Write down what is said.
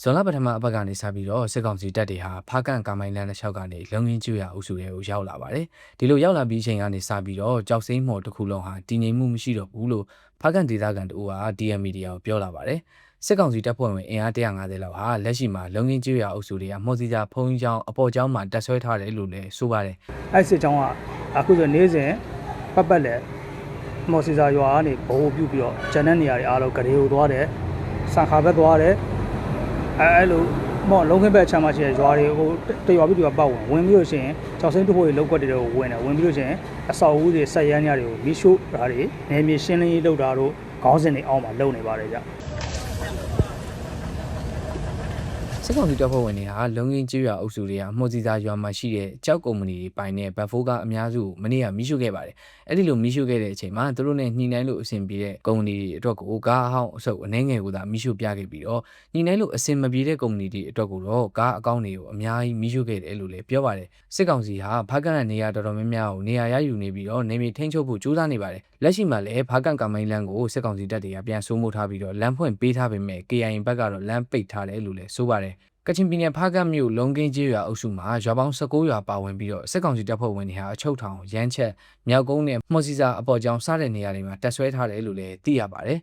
ဇွန်လပထမအပတ်ကနေစပြီးတော့စစ်ကောင်စီတပ်တွေဟာဖားကန်ကာမိုင်းလန်းတစ်လျှောက်ကနေလုံငင်းကျွရအုပ်စုတွေကိုရောက်လာပါတယ်ဒီလိုရောက်လာပြီးချိန်ကနေစပြီးတော့ကြောက်စိမ့်မော်တစ်ခုလုံးဟာတည်ငြိမ်မှုမရှိတော့ဘူးလို့ဖားကန်ဒေသခံတို့က DM Media ကိုပြောလာပါတယ်စစ်ကောင်စီတပ်ဖွဲ့ဝင်အင်အား150လောက်ဟာလက်ရှိမှာလုံငင်းကျွရအုပ်စုတွေကမော်စီစာဖုံးကြောင်းအပေါ်ကြောင်းမှာတက်ဆွဲထားတယ်လို့လည်းဆိုပါတယ်အဲ့စစ်ကြောင်းကအခုဆိုနေ့စဉ်ပတ်ပတ်လဲမော်စီစာရွာကနေဘိုးပြုတ်ပြီးတော့ဂျန်တဲ့နေရာတွေအားလုံးဂရေကိုသွားတယ်ဆန်ခါဘက်သွားတယ် အဲအဲ့လိုမော်လုံးခင်းဘက်ချမ်းမရှိတဲ့ရွာတွေကိုတရွာပြီးတရွာပတ်ဝင်ဝင်ပြီးလို့ရှိရင်ကြောက်စိမ့်တဖို့တွေလောက်ကွက်တွေကိုဝင်တယ်ဝင်ပြီးလို့ရှိရင်အဆောက်အဦတွေဆက်ရမ်းညတွေကိုမီးရှို့တာတွေနေမြေရှင်းလင်းရေးလုပ်တာတို့ခေါင်းစဉ်တွေအောက်မှာလုပ်နေပါတယ်ဗျ စစ်ကောင်စီတပ်ဖွဲ့ဝင်တွေဟာလုံငင်းကျွရအုပ်စုတွေကမော်စီစာရွာမှာရှိတဲ့ကြောက်ကုမ္ပဏီတွေပိုင်တဲ့ဘတ်ဖိုးကအများစုကိုမနေ့ကမိရှုခဲ့ပါတယ်အဲ့ဒီလိုမိရှုခဲ့တဲ့အချိန်မှာသူတို့နဲ့ညှိနှိုင်းလို့အဆင်ပြေတဲ့ကုမ္ပဏီတွေအတွက်ကိုကားအဟောင်းအဆုပ်အနှဲငယ်ကိုသာမိရှုပြခဲ့ပြီးတော့ညှိနှိုင်းလို့အဆင်မပြေတဲ့ကုမ္ပဏီတွေအတွက်ကိုတော့ကားအကောင့်တွေကိုအများကြီးမိရှုခဲ့တယ်လို့လည်းပြောပါတယ်စစ်ကောင်စီဟာဖားကန်နေရာတော်တော်များများကိုနေရာရယူနေပြီးတော့နေမြေထိန်းချုပ်ဖို့ကြိုးစားနေပါတယ်လက်ရှိမှာလည်းဖားကန်ကမိုင်းလန်းကိုစစ်ကောင်စီတပ်တွေကပြန်ဆိုးမှုထားပြီးတော့လမ်းဖွင့်ပေးထားပေမဲ့ KIA ဘက်ကတော့လမ်းပိတ်ထားတယ်လို့လည်းဆိုပါတယ် ကချင်ပြည်နယ်ဖားကတ်မြို့လုံကင်းကျေးရွာအုပ်စုမှာရွာပေါင်း19ရွာပါဝင်ပြီးတော့စစ်ကောင်စီတပ်ဖွဲ့ဝင်တွေဟာအချုပ်ထောင်ရမ်းချက်မြောက်ကုန်းနဲ့မှော်စီစာအပေါ်ကျောင်းစတဲ့နေရာတွေမှာတက်ဆွဲထားတယ်လို့လည်းသိရပါတယ်